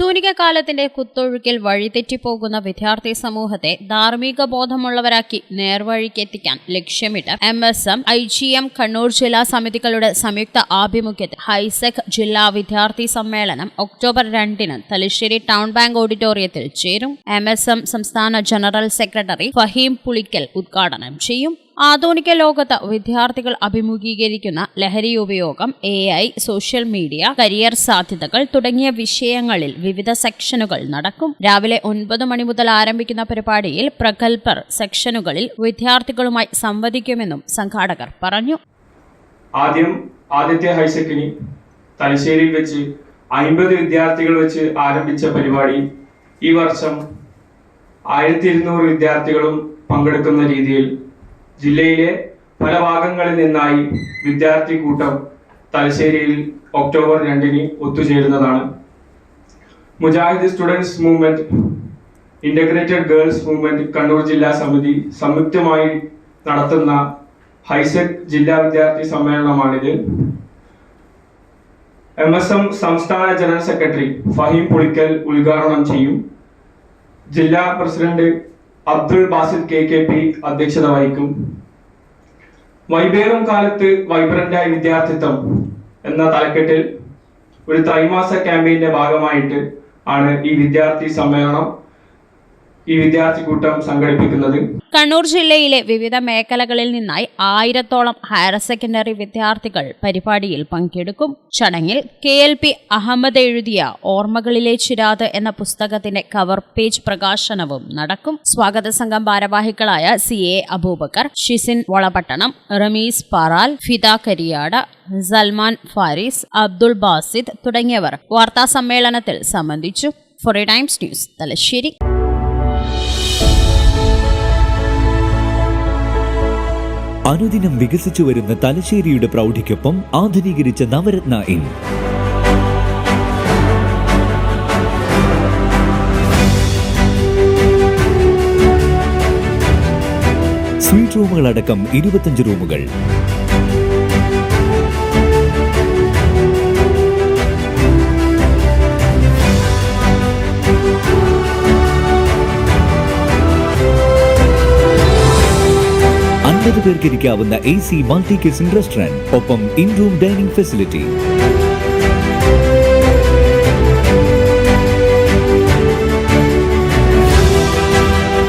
ആധുനിക കാലത്തിന്റെ കുത്തൊഴുക്കിൽ വഴിതെറ്റിപ്പോകുന്ന വിദ്യാർത്ഥി സമൂഹത്തെ ധാർമ്മിക ബോധമുള്ളവരാക്കി നേർവഴിക്കെത്തിക്കാൻ ലക്ഷ്യമിട്ട് M S M I G M Kannur ജില്ലാ സമിതികളുടെ സംയുക്ത ആഭിമുഖ്യത്തിൽ ഹൈസെക് ജില്ലാ വിദ്യാർത്ഥി സമ്മേളനം ഒക്ടോബർ രണ്ടിന് തലശ്ശേരി ടൗൺ ബാങ്ക് ഓഡിറ്റോറിയത്തിൽ ചേരും. എം എസ് എം സംസ്ഥാന ജനറൽ സെക്രട്ടറി ഫഹീം പുളിക്കൽ ഉദ്ഘാടനം ചെയ്യും. ആധുനിക ലോകത്ത് വിദ്യാർത്ഥികൾ അഭിമുഖീകരിക്കുന്ന ലഹരി ഉപയോഗം A I social media career സാധ്യതകൾ തുടങ്ങിയ വിഷയങ്ങളിൽ വിവിധ സെക്ഷനുകൾ നടക്കും. രാവിലെ ഒൻപത് മണി മുതൽ ആരംഭിക്കുന്ന പരിപാടിയിൽ പ്രഗത്ഭർ സെക്ഷനുകളിൽ വിദ്യാർത്ഥികളുമായി സംവദിക്കുമെന്നും സംഘാടകർ പറഞ്ഞു. ആദ്യം ആദ്യത്തെ ഹൈസെക്കിന് തലശ്ശേരിയിൽ വെച്ച് അൻപത് വിദ്യാർത്ഥികൾ വെച്ച് ആരംഭിച്ച പരിപാടി. ഈ വർഷം ആയിരത്തി ഇരുന്നൂറ് വിദ്യാർത്ഥികളും പങ്കെടുക്കുന്ന രീതിയിൽ ജില്ലയിലെ പല ഭാഗങ്ങളിൽ നിന്നായി വിദ്യാർത്ഥി കൂട്ടം തലശ്ശേരിയിൽ ഒക്ടോബർ രണ്ടിന് ഒത്തുചേരുന്നതാണ്. Mujahid students movement integrated girls movement Kannur ജില്ലാ സമിതി സംയുക്തമായി നടത്തുന്ന ഹൈസെക് ജില്ലാ വിദ്യാർത്ഥി സമ്മേളനമാണിത്. എം എസ് എം സംസ്ഥാന ജനറൽ സെക്രട്ടറി ഫഹീം പുളിക്കൽ ഉദ്ഘാടനം ചെയ്യും. ജില്ലാ president Abdul Basid K K P അധ്യക്ഷത വഹിക്കും. വൈബേറും കാലത്ത് വൈബ്രന്റായ വിദ്യാർത്ഥിത്വം എന്ന തലക്കെട്ടിൽ ഒരു ത്രൈമാസ ക്യാമ്പയിന്റെ ഭാഗമായിട്ട് ആണ് ഈ വിദ്യാർത്ഥി സമ്മേളനം ഈ വിദ്യാർത്ഥി കൂട്ടം സംഘടിപ്പിക്കുന്നത്? കണ്ണൂർ ജില്ലയിലെ വിവിധ മേഖലകളിൽ നിന്നായി ആയിരത്തോളം ഹയർ സെക്കൻഡറി വിദ്യാർത്ഥികൾ പരിപാടിയിൽ പങ്കെടുക്കും. ചടങ്ങിൽ കെ എൽ പി അഹമ്മദ് എഴുതിയ ഓർമ്മകളിലെ ചിരാത് എന്ന പുസ്തകത്തിന്റെ കവർ പേജ് പ്രകാശനവും നടക്കും. സ്വാഗത സംഘം ഭാരവാഹികളായ സി എ അബൂബക്കർ ഷിസിൻ വളപട്ടണം റമീസ് പറാൽ ഫിദ കരിയാട് സൽമാൻ ഫാരിസ് അബ്ദുൾ ബാസിദ് തുടങ്ങിയവർ വാർത്താ സമ്മേളനത്തിൽ സംബന്ധിച്ചു. Four times news Thalassery. അനുദിനം വികസിച്ചു വരുന്ന തലശ്ശേരിയുടെ പ്രൗഢിക്കൊപ്പം ആധുനീകരിച്ച നവരത്ന ഇൻ. സ്വീറ്റ് റൂമുകളടക്കം ഇരുപത്തഞ്ച് റൂമുകൾ. ഇരിക്കാവുന്ന A C multi kitchen restaurant ഒപ്പം ഇൻ റൂം ഡൈനിങ് ഫെസിലിറ്റി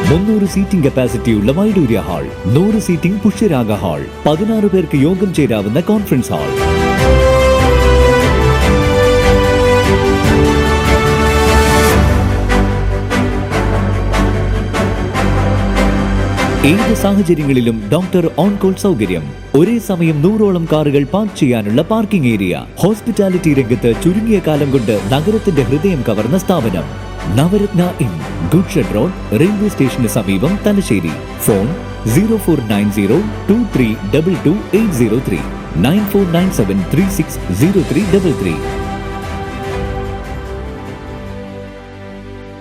മുന്നൂറ് സീറ്റിംഗ് കപ്പാസിറ്റിയുള്ള വൈഡൂര്യ ഹാൾ നൂറ് സീറ്റിംഗ് പുഷ്യരാഗ ഹാൾ പതിനാറ് പേർക്ക് യോഗം ചേരാവുന്ന കോൺഫറൻസ് ഹാൾ ഏത് സാഹചര്യങ്ങളിലും ഡോക്ടർ ഓൺ കോൾ സൗകര്യം. ഒരേ സമയം നൂറോളം കാറുകൾ പാർക്ക് ചെയ്യാനുള്ള പാർക്കിംഗ് ഏരിയ. ഹോസ്പിറ്റാലിറ്റി രംഗത്ത് ചുരുങ്ങിയ കാലം കൊണ്ട് നഗരത്തിന്റെ ഹൃദയം കവർന്ന സ്ഥാപനം. Navaratna inn. Goods shed road railway സ്റ്റേഷന് സമീപം Thalassery. Phone zero four nine zero two three double two eight zero three. Nine four nine seven three six zero three double three.